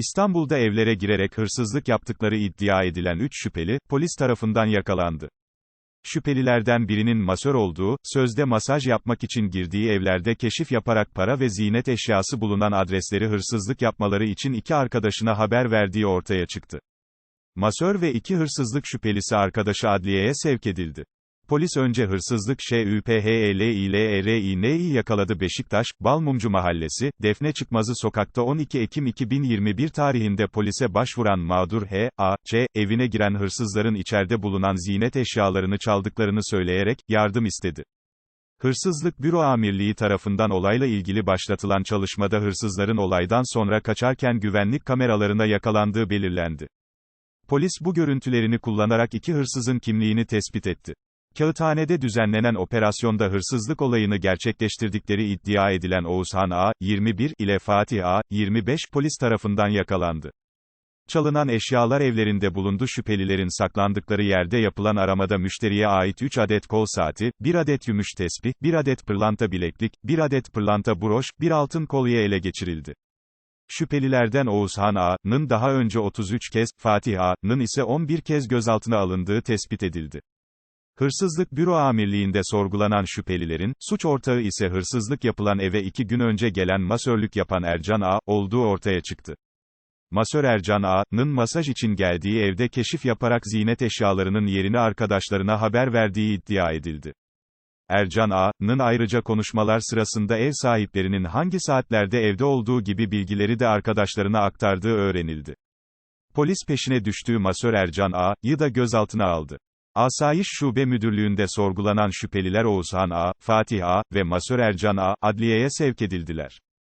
İstanbul'da evlere girerek hırsızlık yaptıkları iddia edilen 3 şüpheli, polis tarafından yakalandı. Şüphelilerden birinin masör olduğu, sözde masaj yapmak için girdiği evlerde keşif yaparak para ve ziynet eşyası bulunan adresleri hırsızlık yapmaları için iki arkadaşına haber verdiği ortaya çıktı. Masör ve iki hırsızlık şüphelisi arkadaşı adliyeye sevk edildi. Polis önce hırsızlık ŞÜPHELİLERİN'yi yakaladı Beşiktaş, Balmumcu Mahallesi, Defne Çıkmazı Sokak'ta 12 Ekim 2021 tarihinde polise başvuran mağdur H, A, C, evine giren hırsızların içeride bulunan ziynet eşyalarını çaldıklarını söyleyerek, yardım istedi. Hırsızlık Büro Amirliği tarafından olayla ilgili başlatılan çalışmada hırsızların olaydan sonra kaçarken güvenlik kameralarına yakalandığı belirlendi. Polis bu görüntülerini kullanarak iki hırsızın kimliğini tespit etti. Kağıthane'de düzenlenen operasyonda hırsızlık olayını gerçekleştirdikleri iddia edilen Oğuzhan A, 21 ile Fatih A, 25 polis tarafından yakalandı. Çalınan eşyalar evlerinde bulundu şüphelilerin saklandıkları yerde yapılan aramada müşteriye ait 3 adet kol saati, 1 adet gümüş tespih, 1 adet pırlanta bileklik, 1 adet pırlanta broş, 1 altın kolye ele geçirildi. Şüphelilerden Oğuzhan A.'nın daha önce 33 kez, Fatih A.'nın ise 11 kez gözaltına alındığı tespit edildi. Hırsızlık Büro Amirliği'nde sorgulanan şüphelilerin, suç ortağı ise hırsızlık yapılan eve iki gün önce gelen masörlük yapan Ercan A. olduğu ortaya çıktı. Masör Ercan A.'nın masaj için geldiği evde keşif yaparak ziynet eşyalarının yerini arkadaşlarına haber verdiği iddia edildi. Ercan A.'nın ayrıca konuşmalar sırasında ev sahiplerinin hangi saatlerde evde olduğu gibi bilgileri de arkadaşlarına aktardığı öğrenildi. Polis peşine düştüğü masör Ercan A.'yı da gözaltına aldı. Asayiş Şube Müdürlüğü'nde sorgulanan şüpheliler Oğuzhan A., Fatih A. ve Masör Ercan A. adliyeye sevk edildiler.